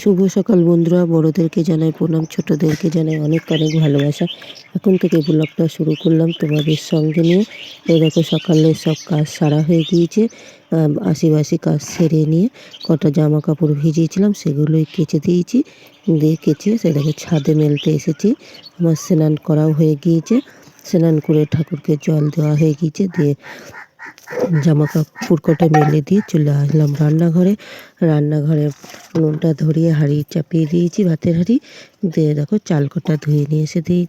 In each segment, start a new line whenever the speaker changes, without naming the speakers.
শুভ সকাল বন্ধুরা। বড়োদেরকে জানাই প্রণাম, ছোটোদেরকে জানাই অনেক অনেক ভালোবাসা। এখন থেকে ব্লগটা শুরু করলাম তোমাদের সঙ্গে নিয়ে। এই দেখো সকালে সব কাজ সারা হয়ে গিয়েছে। আশিবাসি কাজ সেরে নিয়ে কটা জামা কাপড় ভিজিয়েছিলাম, সেগুলোই কেচে দিয়েছি। দিয়ে কেচে সেটাকে ছাদে মেলতে এসেছি। আমার স্নান করাও হয়ে গিয়েছে। স্নান করে ঠাকুরকে জল দেওয়া হয়ে গিয়েছে। দিয়ে জামা কাপড় মেলে দিয়ে চলে আসলাম রান্নাঘরে। রান্নাঘরে উনুনটা ধরিয়ে, হাঁড়ি চাপিয়ে দিয়েছি, ভাতের হাঁড়ি। দিয়ে দেখো চাল কটা ধুয়ে নিয়ে এসে দিয়ে,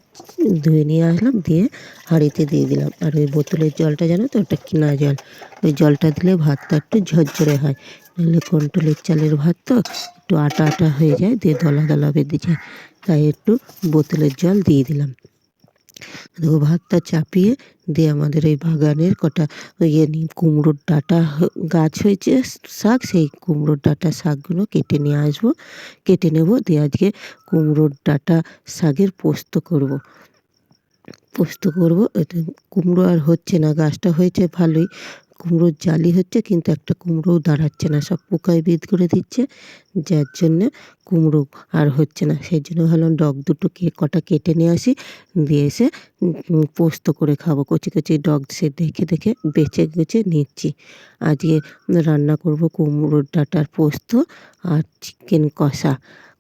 ধুয়ে নিয়ে আসলাম, দিয়ে হাঁড়িতে দিয়ে দিলাম। আর ওই বোতলের জলটা জানো তো, ওটা কিনা জল। ওই জলটা দিলে ভাতটা একটু ঝরঝরে হয়। নাহলে কন্ট্রোলের চালের ভাত তো একটু আটা আটা হয়ে যায়, দিয়ে দলা দলা বেঁধে যায়। তাই একটু বোতলের জল দিয়ে দিলাম। দেখো ভাতটা চাপিয়ে দিয়ে আমাদের ওই বাগানের কটা ইয়ে নিয়ে কুমড়োর ডাঁটা গাছ হয়েছে, শাক, সেই কুমড়োর ডাঁটা শাকগুলো কেটে নিয়ে আসব কেটে নেব, দিয়ে আজকে কুমড়োর ডাঁটা শাকের পোস্ত করব। পোস্ত করব কুমড়ো আর হচ্ছে না, গাছটা হয়েছে ভালোই কুমড়োর জালি হচ্ছে, কিন্তু একটা কুমড়োও দাঁড়াচ্ছে না, সব পোকায় বিদ করে দিচ্ছে। যার জন্যে কুমড়ো আর হচ্ছে না, সেই জন্য ভাবলাম ডগ দুটো কে কটা কেটে নিয়ে আসি, দিয়ে এসে পোস্ত করে খাব। কচি কচি ডগ সে দেখে দেখে বেছে বেছে নিচ্ছি। আজকে রান্না করব কুমড়োর ডাটার পোস্ত আর চিকেন কষা।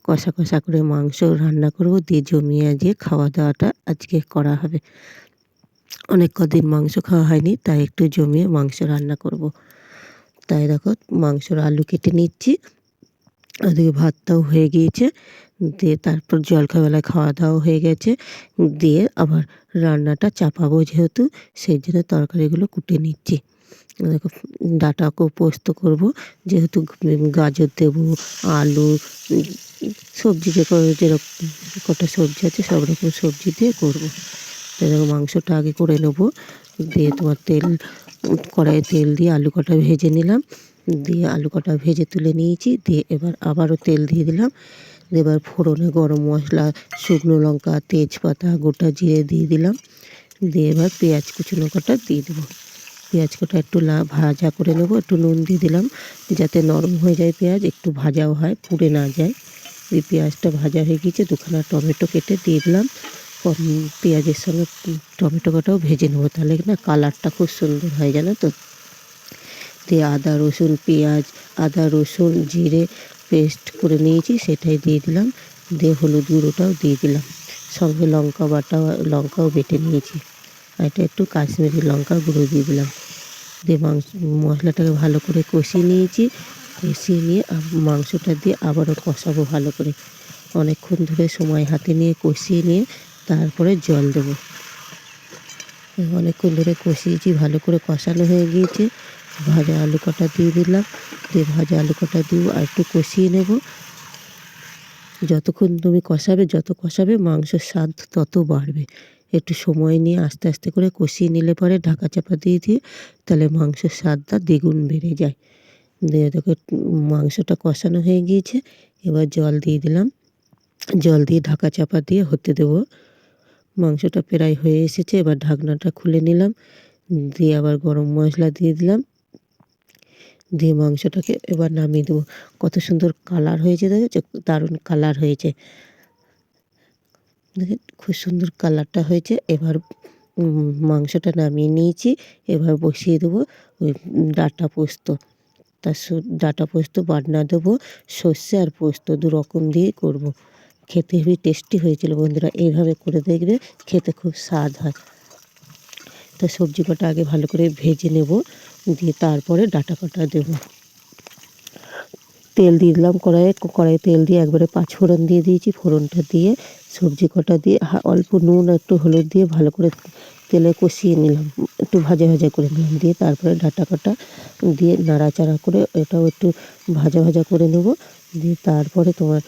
কষা কষা করে মাংস রান্না করব, দিয়ে জমিয়ে আজকে খাওয়া দাওয়াটা আজকে করা হবে। অনেক কদিন মাংস খাওয়া হয়নি, তাই একটু জমিয়ে মাংস রান্না করব। তাই দেখো, মাংসর আলু কেটে নিচ্ছি, ওদিকে ভাতটাও হয়ে গিয়েছে, দিয়ে তারপর জলখাবেলায় খাওয়া দাওয়া হয়ে গেছে, দিয়ে আবার রান্নাটা চাপাবো যেহেতু, সেই জন্য তরকারিগুলো কুটে নিচ্ছি দেখো, ডাটাকেও পোস্ত করব, যেহেতু গাজর দেবো, আলু, সবজি যে যেরকম কটা সবজি আছে সব রকম সবজি দিয়ে করব তো দেখো মাংসটা আগে করে নেব। দিয়ে তোমার তেল, কড়াইয়ে তেল দিয়ে আলু কটা ভেজে নিলাম। দিয়ে আলু কটা ভেজে তুলে নিয়েছি। দিয়ে এবার আবারও তেল দিয়ে দিলাম। এবার ফোড়নে গরম মশলা, শুকনো লঙ্কা, তেজপাতা, গোটা জিরে দিয়ে দিলাম। দিয়ে এবার পেঁয়াজ কুচনো কটা দিয়ে দেবো। পেঁয়াজ কটা একটু ভাজা করে নেব, একটু নুন দিয়ে দিলাম। যাতে নরম হয়ে যায় পেঁয়াজ, একটু ভাজাও হয়, পুড়ে না যায়। এই পেঁয়াজটা ভাজা হয়ে গিয়েছে, দুখানা টমেটো কেটে দিয়ে দিলাম। পেঁয়াজের সঙ্গে টমেটো কটাও ভেজে নেব। তাহলে না কালারটা খুব সুন্দর হয়, জানো তো? দিয়ে আদা, রসুন, পেঁয়াজ, আদা, রসুন, জিরে পেস্ট করে নিয়েছি, সেটাই দিয়ে দিলাম। দিয়ে হলুদ গুঁড়োটাও দিয়ে দিলাম। সঙ্গে লঙ্কা বাটা লঙ্কাও বেটে নিয়েছি। আর এটা একটু কাশ্মীরি লঙ্কা গুঁড়ো দিয়ে দিলাম। দিয়ে মাংস, মশলাটাকে ভালো করে কষিয়ে নিয়েছি। কষিয়ে নিয়ে মাংসটা দিয়ে আবারও কষাবো ভালো করে। অনেকক্ষণ ধরে সময় হাতে নিয়ে কষিয়ে নিয়ে তারপরে জল দেবো। অনেকক্ষণ ধরে কষিয়েছি, ভালো করে কষানো হয়ে গিয়েছে। ভাজা আলু কটা দিয়ে দিলাম, দিয়ে ভাজা আলু কটা দিয়ে আর একটু কষিয়ে নেব। যতক্ষণ তুমি কষাবে, যত কষাবে মাংসের স্বাদ তত বাড়বে। একটু সময় নিয়ে আস্তে আস্তে করে কষিয়ে নিলে পরে ঢাকা চাপা দিয়ে দিয়ে তাহলে মাংসের স্বাদটা দ্বিগুণ বেড়ে যায়। দিয়ে দেখো, মাংসটা কষানো হয়ে গিয়েছে। এবার জল দিয়ে দিলাম। জল দিয়ে ঢাকা চাপা দিয়ে হতে দেবো। মাংসটা প্রায় হয়ে এসেছে, এবার ঢাকনাটা খুলে নিলাম, দিয়ে আবার গরম মশলা দিয়ে দিলাম, দিয়ে মাংসটাকে এবার নামিয়ে দেবো। কত সুন্দর কালার হয়েছে, দেখেছ? দারুণ কালার হয়েছে। দেখে খুব সুন্দর কালারটা হয়েছে। এবার মাংসটা নামিয়ে নিয়েছি, এবার বসিয়ে দেবো ওই ডাটা পোস্ত। তার ডাটা পোস্ত বাটনা দেবো, সর্ষে আর পোস্ত দু রকম দিয়ে করব। খেতে হেবি টেস্টি হয়েছিল বন্ধুরা। এইভাবে করে দেখবে খেতে খুব স্বাদ হয়। তো সবজি কটা আগে ভালো করে ভেজে নেব, দিয়ে তারপরে ডাটা কটা দেবো। তেল দিয়ে দিলাম কড়াইয়ে। কড়াইয়ে তেল দিয়ে একবারে পাঁচ ফোড়ন দিয়ে দিয়েছি। ফোড়নটা দিয়ে, সবজি কটা দিয়ে অল্প নুন, একটু হলুদ দিয়ে ভালো করে তেলে কষিয়ে নিলাম। একটু ভাজা ভাজা করে নিলাম। দিয়ে তারপরে ডাটা কাটা দিয়ে নাড়াচাড়া করে এটাও একটু ভাজা ভাজা করে নেব। দিয়ে তারপরে তোমার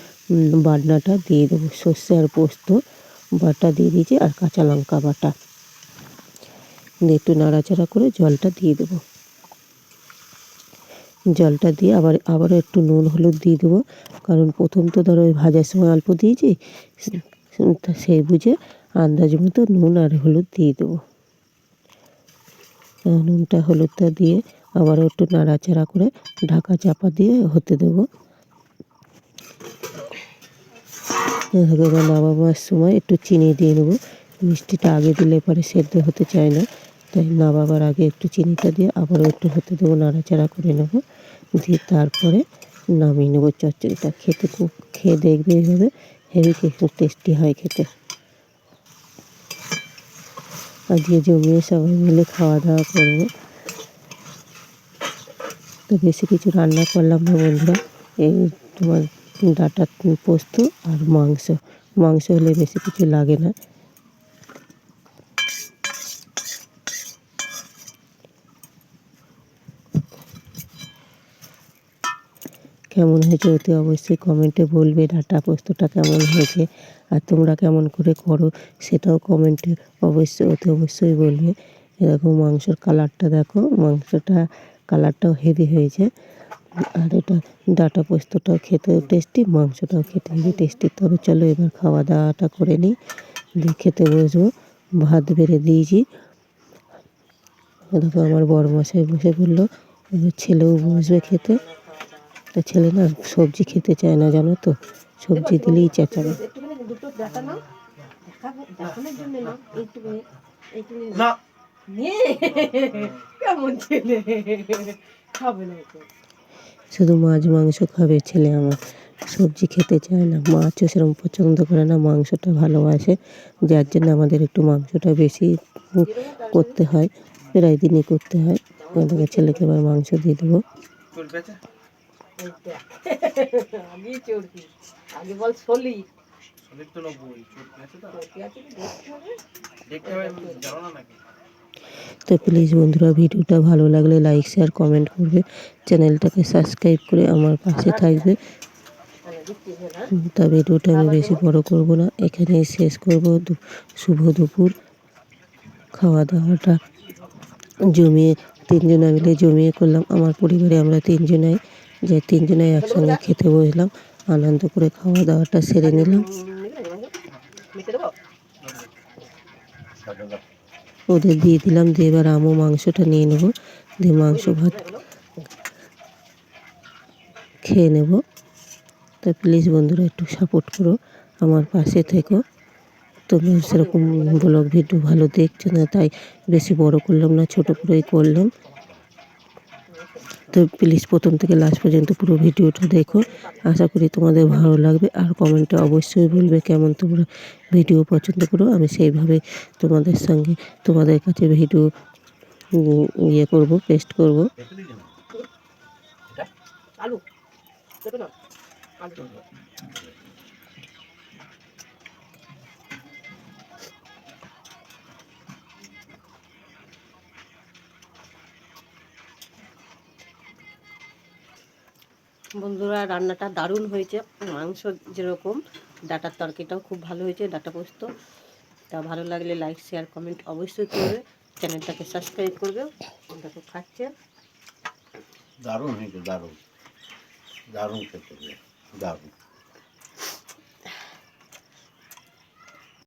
বাটনাটা দিয়ে দেবো। সর্ষে আর পোস্ত বাটা দিয়ে দিয়েছি আর কাঁচা লঙ্কা বাটা। দিয়ে একটু নাড়াচাড়া করে জলটা দিয়ে দেবো। জলটা দিয়ে আবার, আবারও একটু নুন, হলুদ দিয়ে দেবো। কারণ প্রথম তো ধরো ওই ভাজার সময় অল্প দিয়েছি সেই বুঝে আন্দাজ মতো নুন আর হলুদ দিয়ে দেবো নুনটা হলুদটা দিয়ে আবারও একটু নাড়াচাড়া করে ঢাকা চাপা দিয়ে হতে দেবো এবার নামাবার সময় একটু চিনি দিয়ে নেব। মিষ্টিটা আগে দিলে পরে সেদ্ধ হতে চায় না। তাই নামাবার আগে একটু চিনিটা দিয়ে আবারও একটু হতে দেবো, নাড়াচাড়া করে নেব। দিয়ে তারপরে নামিয়ে নেব চচ্চড়িটা। খেতে খুব, খেয়ে দেখবে এইভাবে। হেভি খুব টেস্টি হয় খেতে। আজকে জমিয়ে সবাই মিলে খাওয়া দাওয়া করব। তো বেশি কিছু রান্না করলাম না বন্ধুরা। এই তোমার ডাটা পোস্ত আর মাংস। মাংস হলে বেশি কিছু লাগে না। কেমন হয়েছে অতি অবশ্যই কমেন্টে বলবে, ডাটা পোস্তটা কেমন হয়েছে আর তোমরা কেমন করে করো সেটাও কমেন্টে অবশ্যই, অতি অবশ্যই বলবে। এরকম মাংসর কালারটা দেখো, মাংসটা কালারটাও হেভি হয়েছে। আর এটা ডাটা পোস্তটাও খেতেও টেস্টি মাংসটাও খেতে হেভি টেস্টি তবে চলো এবার খাওয়া দাওয়াটা করে নিই। দিয়ে খেতে বসবো। ভাত বেড়ে দিয়েছি। দেখো আমার বড় মশাই বসে পড়ল এবার ছেলেও বসবে খেতে। তা ছেলে না সবজি খেতে চায় না জানো তো? সবজি দিলেই চেঁচাবে।
কেমন ছেলে? খাবে না
শুধু মাছ মাংস খাবে ছেলে আমার। সবজি খেতে চায় না মাছও সেরকম পছন্দ করে না মাংসটা ভালোবাসে। যার জন্য আমাদের একটু মাংসটা বেশি করতে হয় প্রায় দিনই করতে হয়। ওদেরকে ছেলেকে এবার মাংস দিয়ে দেবো।
দেখতে হবে
জানো না নাকি?
তো প্লিজ বন্ধুরা ভিডিওটা ভালো লাগলে লাইক শেয়ার কমেন্ট করবে চ্যানেলটাকে সাবস্ক্রাইব করে আমার পাশে থাকবে তা ভিডিওটা আমি বেশি বড় করব না এখানেই শেষ করব শুভ দুপুর খাওয়া দাওয়াটা জমিয়ে তিনজনা মিলে জমিয়ে করলাম আমার পরিবারে আমরা তিনজনাই যে তিনজনাই একসঙ্গে খেতে বসলাম আনন্দ করে খাওয়া দাওয়াটা সেরে নিলাম ওদের দিয়ে দিলাম, দিয়ে এবার আমও মাংসটা নিয়ে নেব, দিয়ে মাংস ভাত খেয়ে নেব। তো প্লিজ বন্ধুরা একটু সাপোর্ট করো, আমার পাশে থেকো। তোমরা সেরকম ব্লগ ভিডিও ভালো দেখছ না, তাই বেশি বড় করলাম না, ছোট করেই করলাম। তো প্লিজ প্রথম থেকে লাস্ট পর্যন্ত পুরো ভিডিওটা দেখো। আশা করি তোমাদের ভালো লাগবে। আর কমেন্টে অবশ্যই বলবে কেমন তোমরা ভিডিও পছন্দ করো। আমি সেইভাবে তোমাদের সঙ্গে তোমাদের কাছে ভিডিও ইয়ে করব পেস্ট করব।
আলু। বন্ধুরা, রান্নাটা দারুণ হয়েছে। মাংস যেরকম, ডাটার তরকারিটাও খুব ভালো হয়েছে, ডাটা পোস্ত। তা ভালো লাগলে লাইক শেয়ার কমেন্ট অবশ্যই করবে। চ্যানেলটাকে সাবস্ক্রাইব করবে। দেখো, খাচ্ছে।
দারুণ হয়েছে, দারুণ। দারুণ খেতে, দারুণ।